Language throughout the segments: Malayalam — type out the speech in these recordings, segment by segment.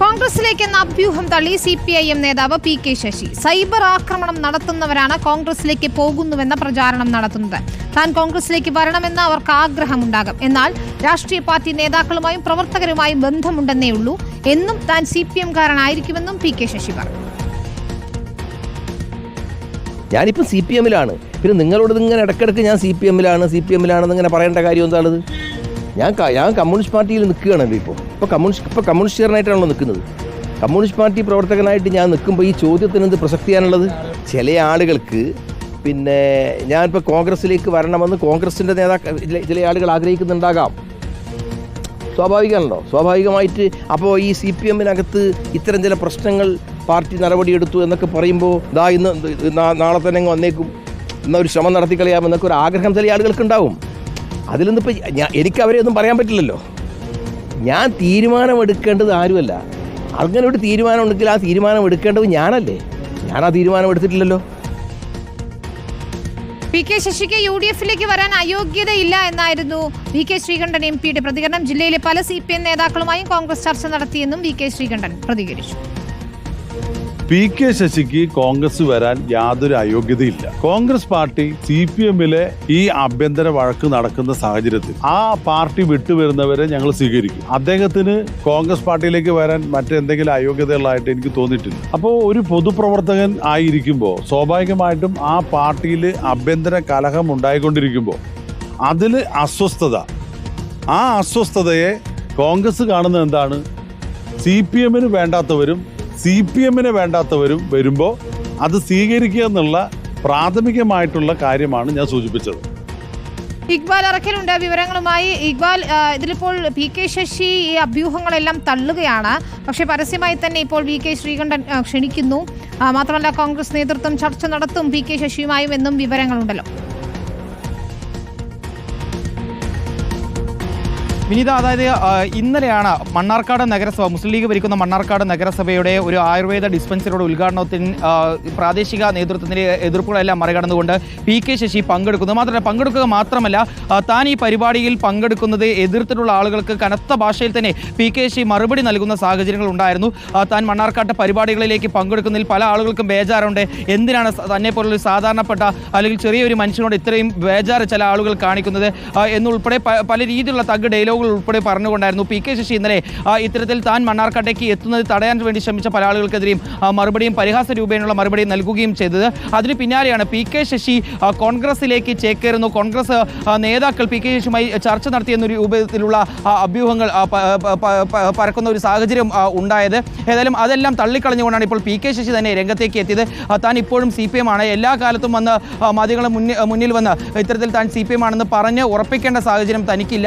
കോൺഗ്രസിലേക്ക് എന്ന അഭ്യൂഹം തള്ളി സി പി ഐ എം നേതാവ് പി കെ ശശി. സൈബർ ആക്രമണം നടത്തുന്നവരാണ് കോൺഗ്രസിലേക്ക് പോകുന്നുവെന്ന പ്രചാരണം നടത്തുന്നത്. താൻ കോൺഗ്രസിലേക്ക് വരണമെന്ന് അവർക്ക് ആഗ്രഹമുണ്ടാകും. എന്നാൽ രാഷ്ട്രീയ പാർട്ടി നേതാക്കളുമായും പ്രവർത്തകരുമായും ബന്ധമുണ്ടെന്നേ ഉള്ളൂ. എന്നും താൻ സി പി എംകാരനായിരിക്കുമെന്നും പി കെ ശശി പറഞ്ഞു. ഞാനിപ്പോൾ സി പി എമ്മിലാണ് പിന്നെ നിങ്ങളോട് ഇങ്ങനെ ഇടയ്ക്കിടയ്ക്ക് ഞാൻ സി പി എമ്മിലാണ് സി പി എമ്മിലാണെന്ന് ഇങ്ങനെ പറയേണ്ട കാര്യം എന്താണത്? ഞാൻ ഞാൻ കമ്മ്യൂണിസ്റ്റ് പാർട്ടിയിൽ നിൽക്കുകയാണല്ലോ ഇപ്പോൾ. ഇപ്പോൾ കമ്മ്യൂണിസ്റ്റ് ഇപ്പോൾ കമ്മ്യൂണിസ്റ്റുകാരനായിട്ടാണല്ലോ നിൽക്കുന്നത്. കമ്മ്യൂണിസ്റ്റ് പാർട്ടി പ്രവർത്തകനായിട്ട് ഞാൻ നിൽക്കുമ്പോൾ ഈ ചോദ്യത്തിന് എന്ത് പ്രസക്തിയാണുള്ളത്? ചില ആളുകൾക്ക് പിന്നെ ഞാനിപ്പോൾ കോൺഗ്രസ്സിലേക്ക് വരണമെന്ന് കോൺഗ്രസിന്റെ നേതാക്കൾ ചില- ആളുകൾ ആഗ്രഹിക്കുന്നുണ്ടാകാം. സ്വാഭാവികമാണല്ലോ. സ്വാഭാവികമായിട്ട് അപ്പോൾ ഈ സി പി എമ്മിനകത്ത് ഇത്തരം ചില പ്രശ്നങ്ങൾ പാർട്ടി നടപടിയെടുത്തു എന്നൊക്കെ പറയുമ്പോൾ ദാ ഇന്ന് നാളെ തന്നെ വന്നേക്കും. എന്നാൽ ഒരു ശ്രമം നടത്തിക്കളയാമെന്നൊക്കെ ഒരു ആഗ്രഹം ചില ആളുകൾക്ക് ഉണ്ടാവും അതിലൊന്നും ഇപ്പോൾ ഞാൻ എനിക്ക് അവരെ ഒന്നും പറയാൻ പറ്റില്ലല്ലോ. ഞാൻ തീരുമാനമെടുക്കേണ്ടത് ആരുമല്ല. അങ്ങനെ ഒരു തീരുമാനം ഉണ്ടെങ്കിൽ ആ തീരുമാനം എടുക്കേണ്ടത് ഞാനല്ലേ. ഞാൻ ആ തീരുമാനം എടുത്തിട്ടില്ലല്ലോ. പി കെ ശശിക്ക് യു ഡി എഫിലേക്ക് വരാൻ അയോഗ്യതയില്ല എന്നായിരുന്നു വി കെ ശ്രീകണ്ഠൻ എം പിയുടെ പ്രതികരണം. ജില്ലയിലെ പല സി പി എം നേതാക്കളുമായും കോൺഗ്രസ് ചർച്ച നടത്തിയെന്നും വി കെ ശ്രീകണ്ഠൻ പ്രതികരിച്ചു. പി കെ ശശിക്ക് കോൺഗ്രസ് വരാൻ യാതൊരു അയോഗ്യതയില്ല. കോൺഗ്രസ് പാർട്ടി സി പി എമ്മിലെ ഈ ആഭ്യന്തര വഴക്ക് നടക്കുന്ന സാഹചര്യത്തിൽ ആ പാർട്ടി വിട്ടുവരുന്നവരെ ഞങ്ങൾ സ്വീകരിക്കും. അദ്ദേഹത്തിന് കോൺഗ്രസ് പാർട്ടിയിലേക്ക് വരാൻ മറ്റെന്തെങ്കിലും അയോഗ്യതകളായിട്ട് എനിക്ക് തോന്നിയിട്ടില്ല. അപ്പോൾ ഒരു പൊതുപ്രവർത്തകൻ ആയിരിക്കുമ്പോൾ സ്വാഭാവികമായിട്ടും ആ പാർട്ടിയിൽ ആഭ്യന്തര കലഹം ഉണ്ടായിക്കൊണ്ടിരിക്കുമ്പോൾ അതിൽ അസ്വസ്ഥത. ആ അസ്വസ്ഥതയെ കോൺഗ്രസ് കാണുന്നത് എന്താണ്? സി പി എമ്മിന് വേണ്ടാത്തവരും സി പി എമ്മിന് വേണ്ടാത്തവരും വരുമ്പോൾ അത് സ്വീകരിക്കുക എന്നുള്ള പ്രാഥമികമായിട്ടുള്ള കാര്യമാണ് ഞാൻ സൂചിപ്പിച്ചത്. ഇക്ബാൽ അറക്കലുണ്ട്. വിവരങ്ങളുമായി ഇക്ബാൽ ഇതിലിപ്പോൾ പി കെ ശശി ഈ അഭ്യൂഹങ്ങളെല്ലാം തള്ളുകയാണ്. പക്ഷേ പരസ്യമായി തന്നെ ഇപ്പോൾ വി കെ ശ്രീകണ്ഠൻ ക്ഷണിക്കുന്നു. മാത്രമല്ല കോൺഗ്രസ് നേതൃത്വം ചർച്ച നടത്തും പി കെ ശശിയുമായും എന്നും വിവരങ്ങളുണ്ടല്ലോ. വിനീത അതായത് ഇന്നലെയാണ് മണ്ണാർക്കാട് നഗരസഭ മുസ്ലിം ലീഗ് ഭരിക്കുന്ന മണ്ണാർക്കാട് നഗരസഭയുടെ ഒരു ആയുർവേദ ഡിസ്പെൻസറിയുടെ ഉദ്ഘാടനത്തിന് പ്രാദേശിക നേതൃത്വത്തിന്റെ എതിർപ്പുകളെല്ലാം മറികടന്നുകൊണ്ട് പി കെ ശശി പങ്കെടുക്കുന്നു. മാത്രമല്ല പങ്കെടുക്കുക മാത്രമല്ല താൻ ഈ പരിപാടിയിൽ പങ്കെടുക്കുന്നത് എതിർത്തിട്ടുള്ള ആളുകൾക്ക് കനത്ത ഭാഷയിൽ തന്നെ പി കെ ശശി മറുപടി നൽകുന്ന സാഹചര്യങ്ങൾ ഉണ്ടായിരുന്നു. താൻ മണ്ണാർക്കാട്ട് പരിപാടികളിലേക്ക് പങ്കെടുക്കുന്നതിൽ പല ആളുകൾക്കും ബേജാറുണ്ട്. എന്തിനാണ് തന്നെ പോലുള്ള സാധാരണപ്പെട്ട അല്ലെങ്കിൽ ചെറിയൊരു മനുഷ്യനോട് ഇത്രയും ബേജാറ് ചില ആളുകൾ കാണിക്കുന്നത്? എന്നുൾപ്പെടെ പല രീതിയിലുള്ള തഗ് ഡയലോഗുകൾ ഉൾപ്പെടെ പറഞ്ഞുകൊണ്ടായിരുന്നു പി കെ ശശി ഇന്നലെ ഇത്തരത്തിൽ താൻ മണ്ണാർക്കാട്ടേക്ക് എത്തുന്നത് തടയാൻ വേണ്ടി ശ്രമിച്ച പല ആളുകൾക്കെതിരെയും മറുപടിയും പരിഹാസ രൂപേണയുള്ള മറുപടിയും നൽകുകയും ചെയ്തത്. അതിന് പിന്നാലെയാണ് പി കെ ശശി കോൺഗ്രസിലേക്ക് ചേക്കേറുന്നു. കോൺഗ്രസ് നേതാക്കൾ പി കെ ശശിയുമായി ചർച്ച നടത്തിയെന്ന രൂപത്തിലുള്ള അഭ്യൂഹങ്ങൾ പരക്കുന്ന ഒരു സാഹചര്യം ഉണ്ടായത്. ഏതായാലും അതെല്ലാം തള്ളിക്കളഞ്ഞുകൊണ്ടാണ് ഇപ്പോൾ പി കെ ശശി തന്നെ രംഗത്തേക്ക് എത്തിയത്. താൻ ഇപ്പോഴും സി പി എം ആണ്. എല്ലാ കാലത്തും വന്ന് മാധ്യമങ്ങളെ മുന്നിൽ വന്ന് ഇത്തരത്തിൽ താൻ സി പി എം ആണെന്ന് പറഞ്ഞ് ഉറപ്പിക്കേണ്ട സാഹചര്യം തനിക്കില്ല.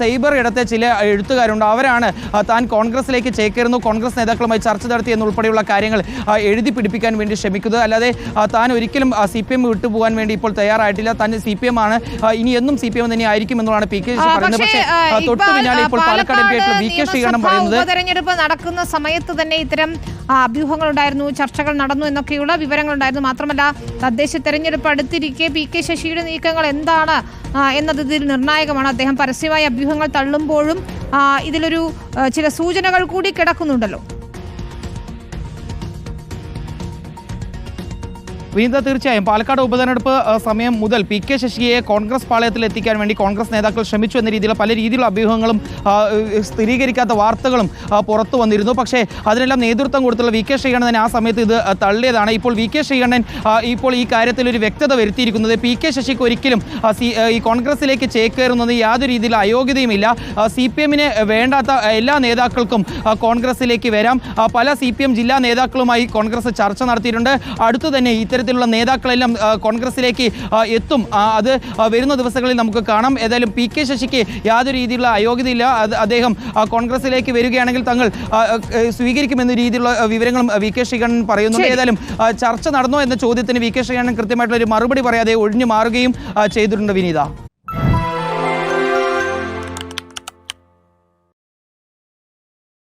സൈബർ ഇടത്തെ ചില എഴുത്തുകാരുണ്ട്. അവരാണ് താൻ കോൺഗ്രസിലേക്ക് ചേക്കേറുന്നു. കോൺഗ്രസ് നേതാക്കളുമായി ചർച്ച നടത്തി എന്നുൾപ്പെടെയുള്ള കാര്യങ്ങൾ എഴുതി പിടിപ്പിക്കാൻ വേണ്ടി ശ്രമിക്കുന്നത്. അല്ലാതെ താൻ ഒരിക്കലും സി പി എം വിട്ടുപോകാൻ വേണ്ടി ഇപ്പോൾ തയ്യാറായിട്ടില്ല. താൻ സി പി എം ആണ് ഇനി എന്നും സി പി എം തന്നെ ആയിരിക്കും എന്നുള്ളതാണ് പി കെ പറയുന്നത്. പക്ഷേ, തൊട്ടു പിന്നാലെ ഇപ്പോൾ പാലക്കാട് എം പി ആയിട്ടുള്ള വി കെ ശ്രീകണ്ഠൻ പറയുന്നത് ഉപതെരഞ്ഞെടുപ്പ് നടക്കുന്ന സമയത്ത് തന്നെ ഇത്തരം അഭ്യൂഹങ്ങൾ ഉണ്ടായിരുന്നു ചർച്ചകൾ നടന്നു എന്നൊക്കെയുള്ള വിവരങ്ങളുണ്ടായിരുന്നു. മാത്രമല്ല തദ്ദേശ തെരഞ്ഞെടുപ്പ് അടുത്തിരിക്കെ പി കെ ശശിയുടെ നീക്കങ്ങൾ എന്താണ്? എന്നത് ഇതിൽ നിർണായകമാണ്. അദ്ദേഹം പരസ്യമായ അഭ്യൂഹങ്ങൾ തള്ളുമ്പോഴും ഇതിലൊരു ചില സൂചനകൾ കൂടി കിടക്കുന്നുണ്ടല്ലോ. വിനീത തീർച്ചയായും പാലക്കാട് ഉപതെരഞ്ഞെടുപ്പ് സമയം മുതൽ പി കെ ശശിയെ കോൺഗ്രസ് പാളയത്തിൽ എത്തിക്കാൻ വേണ്ടി കോൺഗ്രസ് നേതാക്കൾ ശ്രമിച്ചു എന്ന രീതിയിലുള്ള പല രീതിയിലുള്ള അഭ്യൂഹങ്ങളും സ്ഥിരീകരിക്കാത്ത വാർത്തകളും പുറത്തു വന്നിരുന്നു. പക്ഷേ അതിനെല്ലാം നേതൃത്വം കൊടുത്തുള്ള വി കെ ശ്രീകണ്ഠൻ ആ സമയത്ത് ഇത് തള്ളിയതാണ്. ഇപ്പോൾ വി കെ ശ്രീകണ്ഠൻ ഇപ്പോൾ ഈ കാര്യത്തിൽ ഒരു വ്യക്തത വരുത്തിയിരിക്കുന്നത് പി കെ ശശിക്ക് ഒരിക്കലും ഈ കോൺഗ്രസിലേക്ക് ചേക്കേറുന്നത് യാതൊരു രീതിയിൽ അയോഗ്യതയുമില്ല. സി പി എമ്മിന് വേണ്ടാത്ത എല്ലാ നേതാക്കൾക്കും കോൺഗ്രസിലേക്ക് വരാം. പല സി പി എം ജില്ലാ നേതാക്കളുമായി കോൺഗ്രസ് ചർച്ച നടത്തിയിട്ടുണ്ട്. അടുത്തു തന്നെ ഇത്തരത്തിലുള്ള നേതാക്കളെല്ലാം കോൺഗ്രസിലേക്ക് എത്തും. അത് വരുന്ന ദിവസങ്ങളിൽ നമുക്ക് കാണാം. ഏതായാലും പി കെ ശശിക്ക് യാതൊരു രീതിയിലുള്ള അയോഗ്യതയില്ല. അദ്ദേഹം കോൺഗ്രസിലേക്ക് വരികയാണെങ്കിൽ തങ്ങൾ സ്വീകരിക്കുമെന്ന രീതിയിലുള്ള വിവരങ്ങളും വി കെ ശ്രീകണ്ഠൻ പറയുന്നുണ്ട്. ഏതായാലും ചർച്ച നടന്നോ എന്ന ചോദ്യത്തിന് വി കെ ശ്രീകണ്ഠൻ കൃത്യമായിട്ടുള്ള ഒരു മറുപടി പറയാതെ ഒഴിഞ്ഞു മാറുകയും ചെയ്തിട്ടുണ്ട് വിനീത.